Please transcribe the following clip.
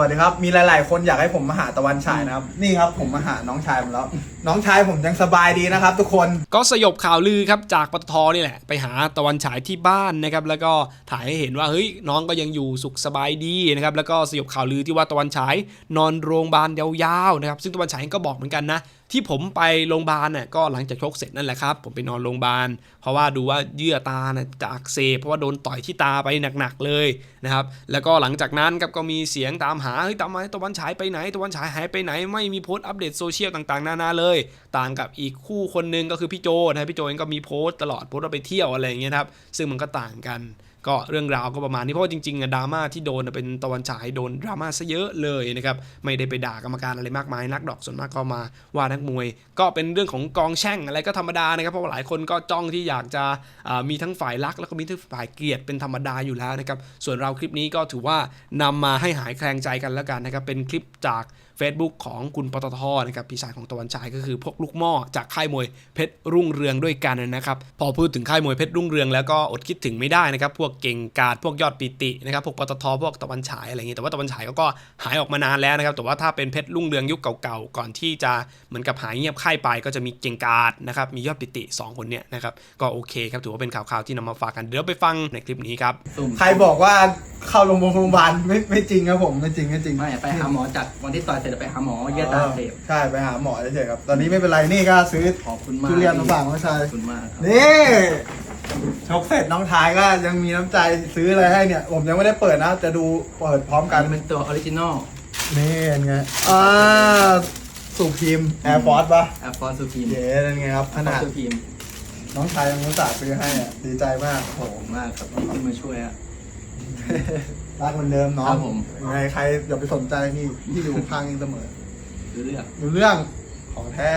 สวัสดีครับ มีหลาย ๆ คนอยากให้ผมมาหาตะวันชายนะครับ นี่ครับผมมาหาน้องชายผมแล้ว น้องชายผมยังสบายดีนะครับ ทุกคน ก็สยบข่าวลือครับจากปตทนี่แหละ ไปหาตะวันฉายที่บ้านนะครับ แล้วก็ถ่ายให้เห็นว่าเฮ้ยน้องก็ยังอยู่สุขสบายดีนะครับ แล้วก็สยบข่าวลือที่ว่าตะวันฉายนอนโรงพยาบาลยาวๆนะครับ ซึ่งตะวันฉายเองก็บอกเหมือนกันนะ ที่ผมไปโรงพยาบาลน่ะก็หลังจากชกเสร็จนั่นแหละครับ ผมไปนอนโรงพยาบาล เพราะว่าดูว่าเยื่อตาน่ะจะอักเสบเพราะว่าโดนต่อยที่ตาไปหนักๆเลยนะครับ แล้วก็หลังจากนั้นครับก็มีเสียงตามหาเฮ้ยตามมาตะวันฉายไปไหนตะวันฉายหายไปไหน ไม่มีโพสต์อัปเดตโซเชียลต่างๆนานาเลย ต่างกับอีกคู่คนหนึงก็คือพี่โจนะพี่โจเองก็มีโพสต์ตลอดโพสต์ว่าไปเที่ยวอะไรอย่างเงี้ยครับซึ่งมันก็ต่างกันก็เรื่องราวก็ประมาณนี้เพราะว่าจริงๆอะดราม่าที่โดนเป็นตะวันฉายโดนดราม่าซะเยอะเลยนะครับไม่ได้ไปด่ากรรมการอะไรมากมายนักดอกส่วนมากก็มาว่านักมวย ก็เป็นเรื่องของกองแช่งอะไรก็ธรรมดานะครับเพราะว่าหลายคนก็จ้องที่อยากจะมีทั้งฝ่ายรัก แล้วก็มีทั้งฝ่ายเกลียดเป็นธรรมดาอยู่แล้วนะครับส่วนเราคลิปนี้ก็ถือว่านำมาให้หายแคลงใจกันแล้วกันนะครับเป็นคลิปจาก Facebook ของคุณปตทนะครับพี่ชายของตะวันฉายก็คือพวกลูกหม้อจากค่ายมวยเพชรรุ่งเรืองด้วยกันนะครับพอพูดถึงค่ายมวยเพชรรุ่งเรืองแล้วก็อดคิดถึงไม่ได้นะครับพวกเก่งกาดพวกยอดปิตินะครับพวกปตทพวกตะวันฉายอะไรอย่างเงี้ยแต่ว่าตะวันฉายเขาก็หายออกมานานแล้วนะครับแต่ว่าถ้าเป็นเพชรรุ่งเรืองยุคเก่าๆก่อนที่จะเหมือนกับหายเงียบค่ายไป ก็จะมีเก่งกาดนะครับมียอดปิติสองคนเนี่ยนะครับก็โอเคครับถือว่าเป็นข่าวๆที่นำมาฝากกันเดี๋ยวไปฟังในคลิปนี้ครับสุ่มใครบอกว่าเข้าโรงพยาบาลไม่ไม่จริงครับผมไม่จริงไม่จริงไม่ไปหาหมอจากวันที่ต่อยเสร็จไปหาหมอเยื่อตาอักเสพใช่ไปหาหมอเฉยๆครับตอนนี้ไม่เป็นไรนี่ก็ซื้อขอบคุณมากทุเรียนมาฝากน้องชายขอบคุณมากครับนี่ ชกเสร็จน้องชายก็ยังมีน้ำใจซื้ออะไรให้เนี่ย ผมยังไม่ได้เปิดนะ จะดูเปิดพร้อมอักันนนี้เป็นตัวออริจินอลนี่เป็นไงอ่าสูบทีมแอร์ฟอร์สปะแอปฟอร์ซูพีมเย้นั่นไงครับแอขปฟอนาดร์ซูพีมน้องชายยังรู้จักซื้อให้อะดีใจมากขอบคุณมากครับที่มาช่วยอะรักเหมือนเดิมน้อครังบผม ยังไงใครอย่าไปสนใจนี่ที่อยู่ข้างเองเสมอรู้เรื่อง ดูเรื่องของแท้